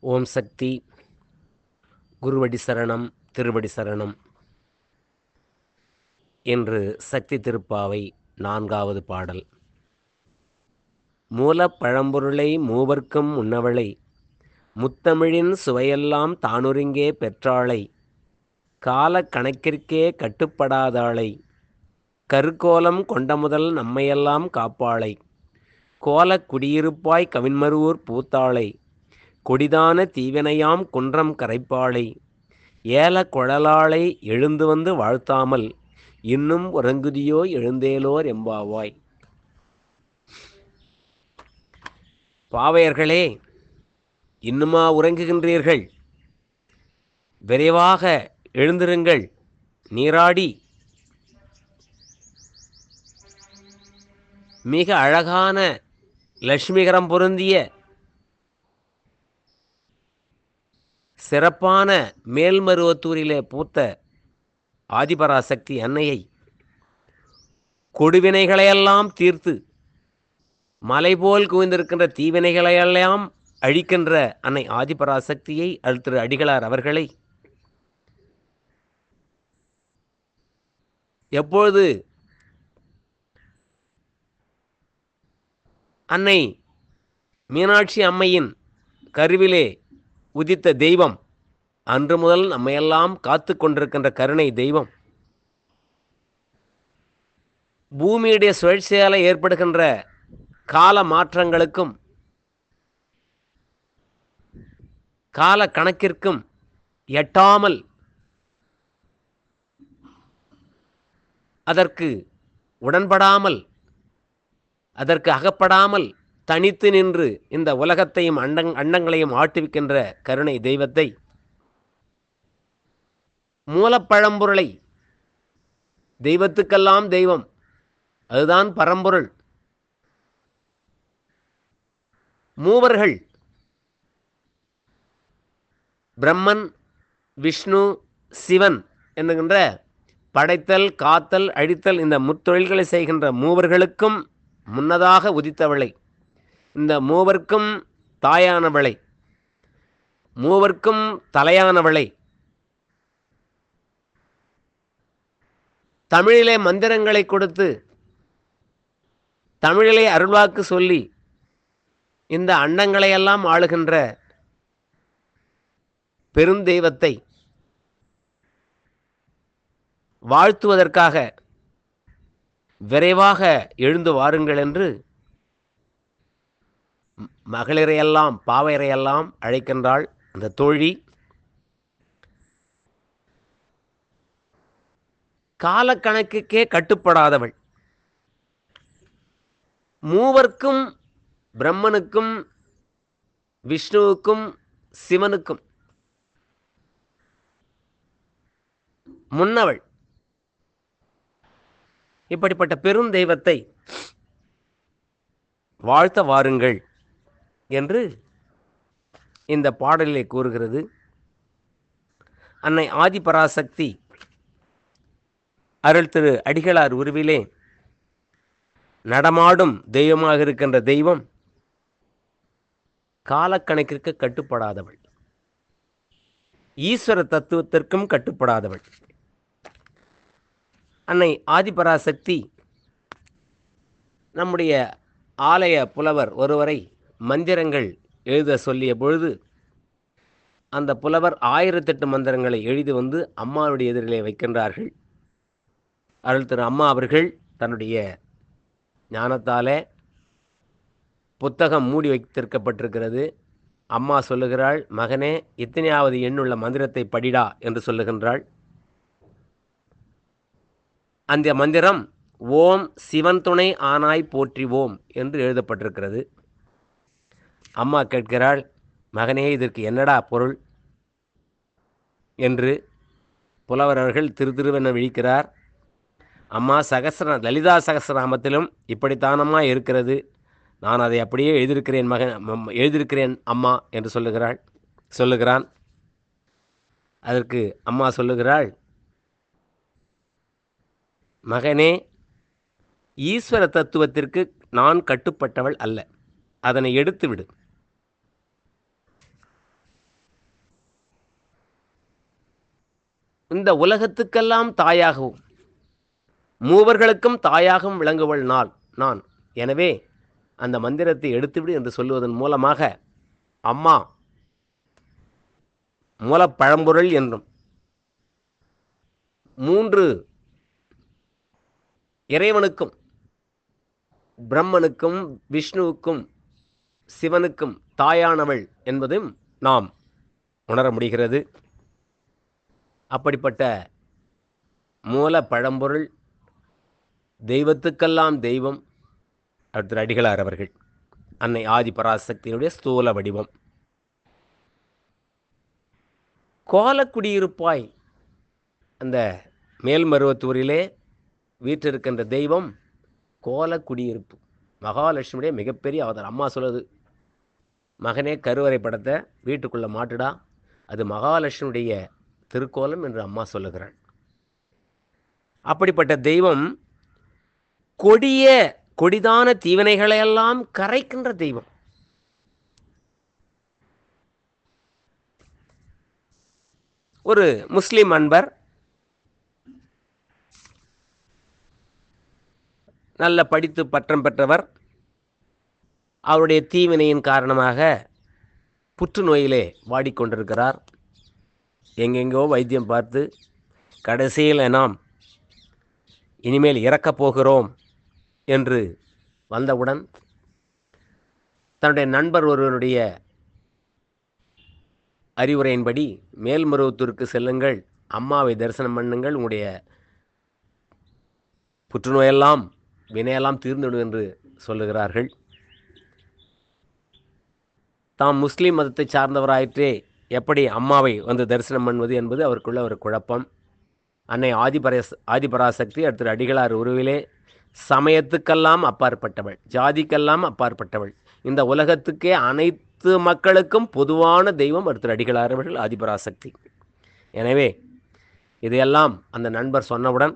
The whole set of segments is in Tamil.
ஓம் சக்தி. குருவடி சரணம் திருவடி சரணம். என்று சக்தி திருப்பாவை நான்காவது பாடல். மூலப்பழம்பொருளை மூவர்க்கும் உண்ணவளை முத்தமிழின் சுவையெல்லாம் தானொருங்கே பெற்றாளை கால கணக்கிற்கே கட்டுப்படாதாளை கருக்கோலம் கொண்ட முதல் நம்மையெல்லாம் காப்பாளை. கோலக் குடியிருப்பாய் கவின்மருவூர் பூத்தாளை. கொடிதான தீவினையாம் குன்றம் கரைப்பாளை. ஏல குழலாளை எழுந்து வந்து வாழ்த்தாமல் இன்னும் உறங்குதியோ எழுந்தேலோர் எம்பாவாய். பாவையர்களே இன்னுமா உறங்குகின்றீர்கள்? விரைவாக எழுந்திருங்கள் நீராடி. மிக அழகான லட்சுமிகரம் பொருந்திய சிறப்பான மேல்மருவத்தூரிலே பூத்த ஆதிபராசக்தி அன்னையை கொடுவினைகளையெல்லாம் தீர்த்து மலை போல் குவிந்திருக்கின்ற தீவினைகளையெல்லாம் அழிக்கின்ற அன்னை ஆதிபராசக்தியை அழுத்திரு அடிகளார் அவர்களை எப்பொழுது அன்னை மீனாட்சி அம்மையின் கருவிலே உதித்த தெய்வம். அன்று முதல் நம்மையெல்லாம் காத்து கொண்டிருக்கின்ற கருணை தெய்வம். பூமியுடைய சுழற்சியால் ஏற்படுகின்ற கால மாற்றங்களுக்கும் கால கணக்கிற்கும் எட்டாமல் அதற்கு உடன்படாமல் அதற்கு அகப்படாமல் தனித்து நின்று இந்த உலகத்தையும் அண்டங் அண்டங்களையும் ஆட்டுவிக்கின்ற கருணை தெய்வத்தை மூலப்பழம்பொருளை தெய்வத்துக்கெல்லாம் தெய்வம். அதுதான் பரம்பொருள். மூவர்கள் பிரம்மன் விஷ்ணு சிவன் என்கின்ற படைத்தல் காத்தல் அழித்தல் இந்த முத்தொழில்களை செய்கின்ற மூவர்களுக்கும் முன்னதாக உதித்தவளை. இந்த மூவர்க்கும் தாயானவளை. மூவர்க்கும் தலையானவளை. தமிழிலே மந்திரங்களை கொடுத்து தமிழிலே அருள்வாக்கு சொல்லி இந்த அண்டங்களையெல்லாம் ஆளுகின்ற பெருந்தெய்வத்தை வாழ்த்துவதற்காக விரைவாக எழுந்து வாருங்கள் என்று மகளிரையெல்லாம் பாவையரையெல்லாம் அழைக்கின்றாள் அந்த தோழி. காலக்கணக்குக்கே கட்டுப்படாதவள். மூவர்க்கும் பிரம்மனுக்கும் விஷ்ணுவுக்கும் சிவனுக்கும் முன்னவள். இப்படிப்பட்ட பெரும் தெய்வத்தை வாழ்த்த வாருங்கள் என்று இந்த பாடலிலே கூறுகிறது. அன்னை ஆதிபராசக்தி அருள் திரு அடிகளார் உருவிலே நடமாடும் தெய்வமாக இருக்கின்ற தெய்வம் காலக்கணக்கிற்கு கட்டுப்படாதவள். ஈஸ்வர தத்துவத்திற்கும் கட்டுப்படாதவள். அன்னை ஆதிபராசக்தி நம்முடைய ஆலய புலவர் ஒருவரை மந்திரங்கள் எழுத சொல்லிய பொழுது அந்த புலவர் ஆயிரத்தெட்டு மந்திரங்களை எழுதி வந்து அம்மாவுடைய எதிரிலே வைக்கின்றார்கள். அருள் திரு அம்மா அவர்கள் தன்னுடைய ஞானத்தாலே புத்தகம் மூடி வைத்திருக்கப்பட்டிருக்கிறது. அம்மா சொல்லுகிறாள் மகனே இத்தனையாவது எண்ணுள்ள மந்திரத்தை படிடா என்று சொல்லுகின்றாள். அந்த மந்திரம் ஓம் சிவன் துணை ஆனாய் போற்றிவோம் என்று எழுதப்பட்டிருக்கிறது. அம்மா கேட்கிறாள் மகனே இதற்கு என்னடா பொருள்? என்று புலவர் அவர்கள் திரு திருவென விழிக்கிறார். அம்மா சகசிர லலிதா சகசிரநாமத்திலும் இப்படித்தானம்மா இருக்கிறது. நான் அதை அப்படியே எழுதியிருக்கிறேன் மகன் எழுதியிருக்கிறேன் அம்மா என்று சொல்லுகிறாள். சொல்லுகிறான். அதற்கு அம்மா சொல்லுகிறாள் மகனே ஈஸ்வர தத்துவத்திற்கு நான் கட்டுப்பட்டவள் அல்ல. அதனை எடுத்துவிடு. இந்த உலகத்துக்கெல்லாம் தாயாகவும் மூவர்களுக்கும் தாயாகவும் விளங்குவள் நாள் நான். எனவே அந்த மந்திரத்தை எடுத்துவிடு என்று சொல்லுவதன் மூலமாக அம்மா மூலப்பழம்பொருள் என்றும் மூன்று இறைவனுக்கும் பிரம்மனுக்கும் விஷ்ணுவுக்கும் சிவனுக்கும் தாயானவள் என்பதும் நாம் உணர முடிகிறது. அப்படிப்பட்ட மூல பழம்பொருள் தெய்வத்துக்கெல்லாம் தெய்வம். அடுத்த அடிகளார் அவர்கள் அன்னை ஆதி பராசக்தியினுடைய ஸ்தூல வடிவம். கோலக்குடியிருப்பாய் அந்த மேல்மருவத்தூரிலே வீற்றிருக்கின்ற தெய்வம் கோல குடியிருப்பு. மகாலட்சுமியுடைய மிகப்பெரிய அவதாரம். அம்மா சொல்லுது மகனே கருவறை படத்தை வீட்டுக்குள்ளே மாட்டுடா. அது மகாலட்சுமியுடைய திருக்கோலம் என்று அம்மா சொல்லுகிறாள். அப்படிப்பட்ட தெய்வம் கொடிய கொடிதான தீவினைகளையெல்லாம் கரைக்கின்ற தெய்வம். ஒரு முஸ்லீம் அன்பர் நல்ல படித்து பட்டம் பெற்றவர். அவருடைய தீவினையின் காரணமாக புற்றுநோயிலே வாடிக்கொண்டிருக்கிறார். எங்கெங்கோ வைத்தியம் பார்த்து கடைசியில் நாம் இனிமேல் இறக்கப் போகிறோம் என்று வந்தவுடன் தன்னுடைய நண்பர் ஒருவருடைய அறிவுரையின்படி மேல்மருவத்தூருக்கு செல்லுங்கள் அம்மாவை தரிசனம் பண்ணுங்கள் உங்களுடைய புற்றுநோயெல்லாம் வினையெல்லாம் தீர்ந்துவிடும் என்று சொல்லுகிறார்கள். தாம் முஸ்லீம் மதத்தை சார்ந்தவராயிற்றே எப்படி அம்மாவை வந்து தரிசனம் பண்ணுவது என்பது அவருக்குள்ள ஒரு குழப்பம். அன்னை ஆதிபரஸ் ஆதிபராசக்தி அடுத்த அடிகளார் உருவிலே சமயத்துக்கெல்லாம் அப்பாற்பட்டவள் ஜாதிக்கெல்லாம் அப்பாற்பட்டவள். இந்த உலகத்துக்கே அனைத்து மக்களுக்கும் பொதுவான தெய்வம் அடுத்த அடிகளார் அவர்கள் ஆதிபராசக்தி. எனவே இதையெல்லாம் அந்த நண்பர் சொன்னவுடன்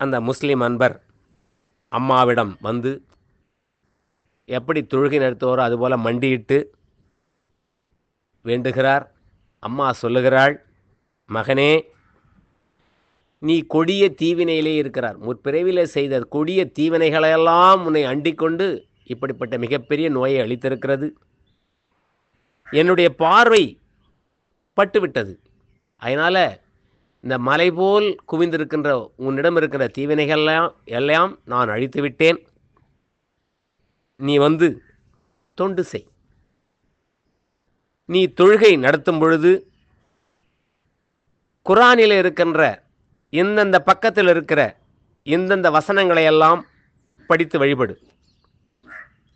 அந்த முஸ்லீம் அன்பர் அம்மாவிடம் வந்து எப்படி தொழுகை நடத்துவாரோ அதுபோல் மண்டியிட்டு வேண்டுகிறார். அம்மா சொல்லுகிறாள் மகனே நீ கொடிய தீவினையிலே இருக்கிறார். முற்பிறவிலே செய்த கொடிய தீவினைகளையெல்லாம் உன்னை அண்டிக்கொண்டு இப்படிப்பட்ட மிகப்பெரிய நோயை அளித்திருக்கிறது. என்னுடைய பார்வை பட்டுவிட்டது. அதனால் இந்த மலை போல் குவிந்திருக்கின்ற உன்னிடம் இருக்கிற தீவினைகள்லாம் எல்லாம் நான் அழித்து விட்டேன். நீ வந்து தொண்டு செய். நீ தொழுகை நடத்தும் பொழுது குரானில் இருக்கின்ற இந்தந்த பக்கத்தில் இருக்கிற இந்தந்த வசனங்களை எல்லாம் படித்து வழிபடு.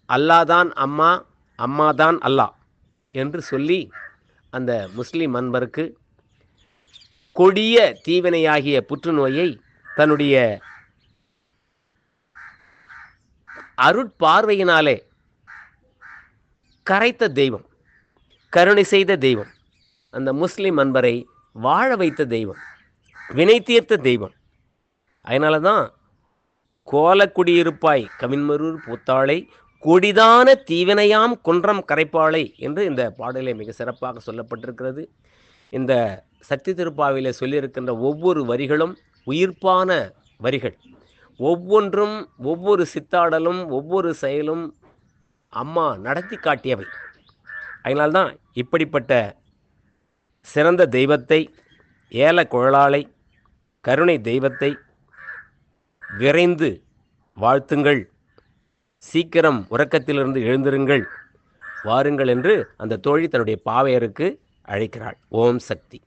அல்லாதான் அம்மா அம்மா தான் அல்லாஹ் என்று சொல்லி அந்த முஸ்லீம் அன்பருக்கு கொடிய தீவினையாகிய புற்றுநோயை தன்னுடைய அருட்பார்வையினாலே கரைத்த தெய்வம் கருணை செய்த தெய்வம் அந்த முஸ்லிம் அன்பரை வாழ வைத்த தெய்வம் வினை தீர்த்த தெய்வம். அதனால தான் கோலக்குடியிருப்பாய் கவின்மரூர் பூத்தாளை கொடிதான தீவினையாம் குன்றம் கரைப்பாளை என்று இந்த பாடலை மிக சிறப்பாக சொல்லப்பட்டிருக்கிறது. இந்த சக்தி திருப்பாவிலே சொல்லியிருக்கின்ற ஒவ்வொரு வரிகளும் உயிர்ப்பான வரிகள். ஒவ்வொன்றும் ஒவ்வொரு சித்தாடலும் ஒவ்வொரு செயலும் அம்மா நடத்தி காட்டியவை. அதனால்தான் இப்படிப்பட்ட சிறந்த தெய்வத்தை ஏல குழலாளை கருணை தெய்வத்தை விரைந்து வாழ்த்துங்கள். சீக்கிரம் உறக்கத்திலிருந்து எழுந்திருங்கள். வாருங்கள் என்று அந்த தோழி தன்னுடைய பாவையருக்கு அழைக்கிறாள். ஓம் சக்தி.